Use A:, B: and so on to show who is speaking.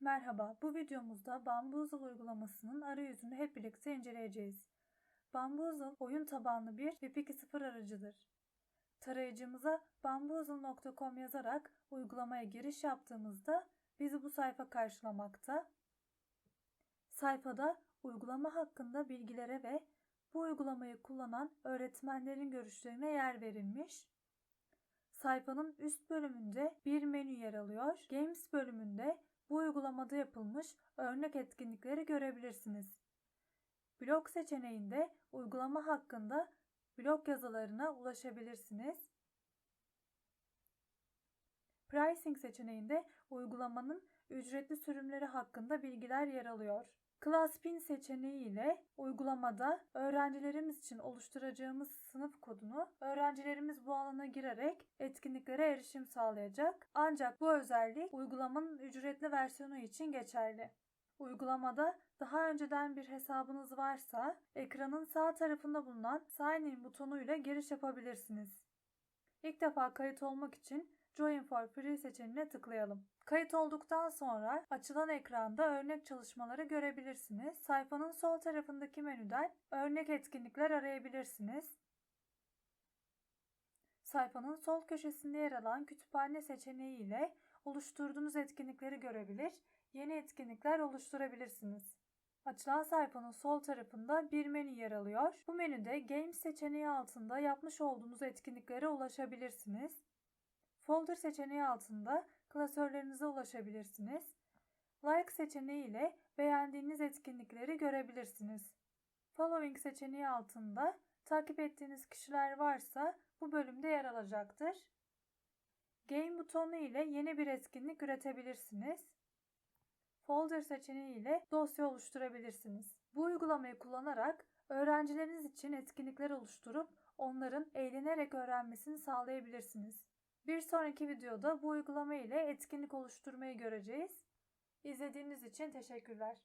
A: Merhaba, bu videomuzda Bamboozle uygulamasının arayüzünü hep birlikte inceleyeceğiz. Bamboozle oyun tabanlı bir Web 2.0 aracıdır. Tarayıcımıza bamboozle.com yazarak uygulamaya giriş yaptığımızda bizi bu sayfa karşılamakta. Sayfada uygulama hakkında bilgilere ve bu uygulamayı kullanan öğretmenlerin görüşlerine yer verilmiş. Sayfanın üst bölümünde bir menü yer alıyor. Games bölümünde bu uygulamada yapılmış örnek etkinlikleri görebilirsiniz. Blog seçeneğinde uygulama hakkında blog yazılarına ulaşabilirsiniz. Pricing seçeneğinde uygulamanın ücretli sürümleri hakkında bilgiler yer alıyor. Classpin seçeneği ile uygulamada öğrencilerimiz için oluşturacağımız sınıf kodunu öğrencilerimiz bu alana girerek etkinliklere erişim sağlayacak. Ancak bu özellik uygulamanın ücretli versiyonu için geçerli. Uygulamada daha önceden bir hesabınız varsa ekranın sağ tarafında bulunan Sign in butonuyla giriş yapabilirsiniz. İlk defa kayıt olmak için Join for Free seçeneğine tıklayalım. Kayıt olduktan sonra açılan ekranda örnek çalışmaları görebilirsiniz. Sayfanın sol tarafındaki menüden örnek etkinlikler arayabilirsiniz. Sayfanın sol köşesinde yer alan kütüphane seçeneği ile oluşturduğunuz etkinlikleri görebilir, yeni etkinlikler oluşturabilirsiniz. Açılan sayfanın sol tarafında bir menü yer alıyor. Bu menüde Games seçeneği altında yapmış olduğunuz etkinliklere ulaşabilirsiniz. Folder seçeneği altında klasörlerinize ulaşabilirsiniz. Like seçeneği ile beğendiğiniz etkinlikleri görebilirsiniz. Following seçeneği altında takip ettiğiniz kişiler varsa bu bölümde yer alacaktır. Game butonu ile yeni bir etkinlik üretebilirsiniz. Folder seçeneği ile dosya oluşturabilirsiniz. Bu uygulamayı kullanarak öğrencileriniz için etkinlikler oluşturup onların eğlenerek öğrenmesini sağlayabilirsiniz. Bir sonraki videoda bu uygulama ile etkinlik oluşturmayı göreceğiz. İzlediğiniz için teşekkürler.